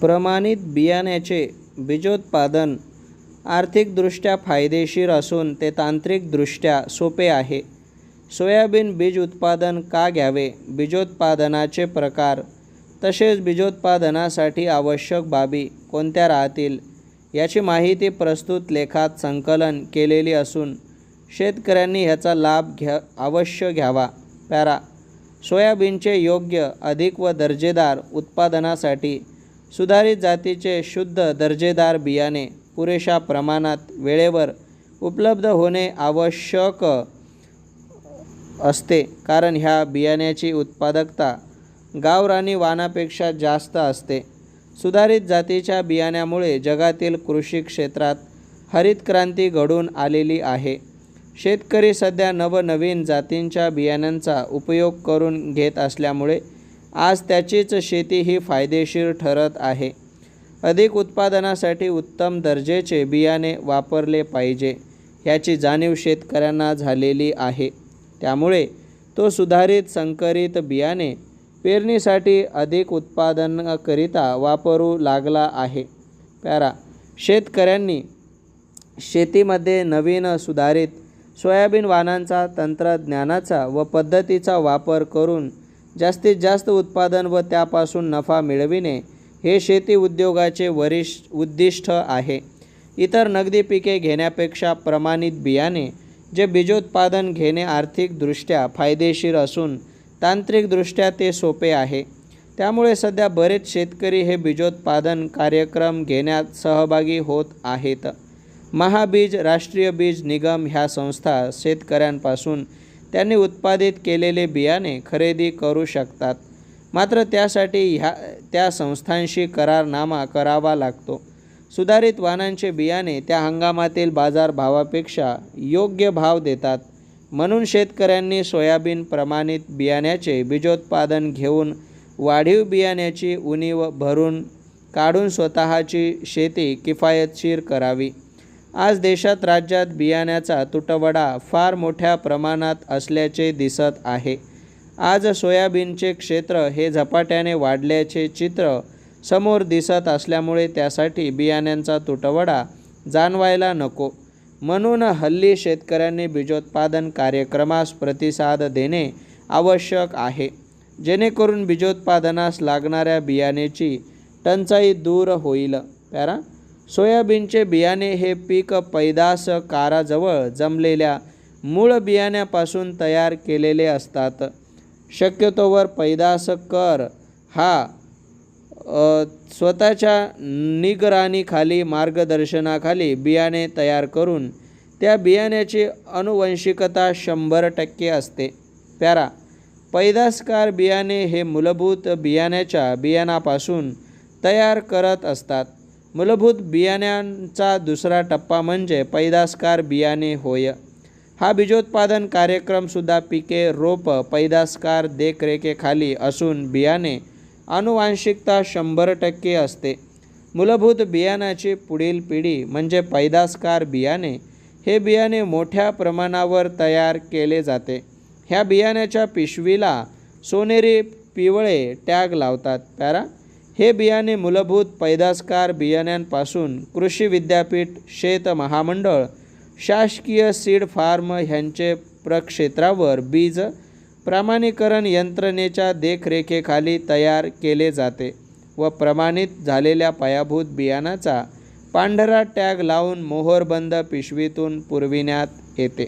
प्रमाणित बियाण्याचे बीजोत्पादन आर्थिकदृष्ट्या फायदेशीर असून ते तांत्रिकदृष्ट्या सोपे आहे. सोयाबीन बीज उत्पादन का घ्यावे? बीजोत्पादनाचे प्रकार. तसेच बीजोत्पादनासाठी आवश्यक बाबी कोणत्या राहतील? याची माहिती प्रस्तुत लेखात संकलन केलेली असून शेतकऱ्यांनी ह्याचा लाभ घ्या अवश्य घ्यावा. पॅरा. सोयाबीनचे योग्य अधिक व दर्जेदार उत्पादनासाठी सुधारित जातीचे शुद्ध दर्जेदार बियाणे पुरेशा प्रमाणात वेळेवर उपलब्ध होणे आवश्यक असते. कारण ह्या बियाण्याची उत्पादकता गावरानी वाणापेक्षा जास्त असते. सुधारित जातीच्या बियाण्यामुळे जगातील कृषी क्षेत्रात हरित क्रांती घडून आलेली आहे. शेतकरी सध्या नवनवीन जातींच्या बियाण्यांचा उपयोग करून घेत असल्यामुळे आज त्याचीच शेती ही फायदेशीर ठरत आहे. अधिक उत्पादनासाठी उत्तम दर्जेचे बियाणे वापरले पाहिजे ह्याची जाणीव शेतकऱ्यांना झालेली आहे. त्यामुळे तो सुधारित संकरित बियाणे पेरणीसाठी अधिक उत्पादनाकरिता वापरू लागला आहे. प्यारा शेतकऱ्यांनी शेतीमध्ये नवीन सुधारित सोयाबीन वाणांचा तंत्रज्ञानाचा व पद्धतीचा वापर करून जास्तीत जास्त उत्पादन व त्यापासून नफा मिळविणे हे शेती उद्योगाचे वरिष्ठ उद्दिष्ट आहे. इतर नगदी पिके घेण्यापेक्षा प्रमाणित बियाणे जे बीजोत्पादन घेणे आर्थिकदृष्ट्या फायदेशीर असून तांत्रिकदृष्ट्या ते सोपे आहे. त्यामुळे सध्या बरेच शेतकरी हे बीजोत्पादन कार्यक्रम घेण्यात सहभागी होत आहेत. महाबीज राष्ट्रीय बीज निगम ह्या संस्था शेतकऱ्यांपासून त्यांनी उत्पादित केलेले बियाणे खरेदी करू शकतात. मात्र त्यासाठी ह्या त्या संस्थांशी करारनामा करावा लागतो. सुधारित वाहनांचे बियाणे त्या हंगामातील बाजारभावापेक्षा योग्य भाव देतात. म्हणून शेतकऱ्यांनी सोयाबीन प्रमाणित बियाण्याचे बीजोत्पादन घेऊन वाढीव बियाण्याची उणीव भरून काढून स्वतःची शेती किफायतशीर करावी. आज देशात राज्यात बियाण्याचा तुटवडा फार मोठ्या प्रमाणात असल्याचे दिसत आहे. आज सोयाबीनचे क्षेत्र हे झपाट्याने वाढल्याचे चित्र समोर दिसत असल्यामुळे त्यासाठी बियाण्यांचा तुटवडा जाणवायला नको. म्हणून हल्ली शेतकऱ्यांनी बीजोत्पादन कार्यक्रमास प्रतिसाद देणे आवश्यक आहे. जेणेकरून बीजोत्पादनास लागणाऱ्या बियाण्याची टंचाई दूर होईल. पॅरा सोयाबीनचे बियाणे हे पीक पैदास काराजवळ जमलेल्या मूळ बियाण्यापासून तयार केलेले असतात. शक्यतोवर पैदास कर हा स्वतःच्या निगराणीखाली मार्गदर्शनाखाली बियाणे तयार करून त्या बियाण्याची अनुवंशिकता शंभर टक्के असते. पॅरा पैदासकार बियाणे हे मूलभूत बियाण्याच्या बियाणापासून तयार करत असतात. मूलभूत बियाण्यांचा दुसरा टप्पा म्हणजे पैदासकार बियाणे होय. हा बीजोत्पादन कार्यक्रमसुद्धा पिके रोप पैदासकार देखरेखीखाली असून बियाणे अनुवांशिकता शंभर टक्के असते. मूलभूत बियाणाची पुढील पिढी म्हणजे पैदासकार बियाणे हे बियाणे मोठ्या प्रमाणावर तयार केले जाते. ह्या बियाण्याच्या पिशवीला सोनेरी पिवळे टॅग लावतात. पॅरा हे बियाणे मूलभूत पैदासकार बियाण्यांपासून कृषी विद्यापीठ शेत महामंडळ शासकीय सीड फार्म ह्यांचे प्रक्षेत्रावर बीज प्रमाणीकरण यंत्रणेच्या देखरेखीखाली तयार केले जाते व प्रमाणित झालेल्या पायाभूत बियाणाचा पांढरा टॅग लावून मोहरबंद पिशवीतून पुरविण्यात येते.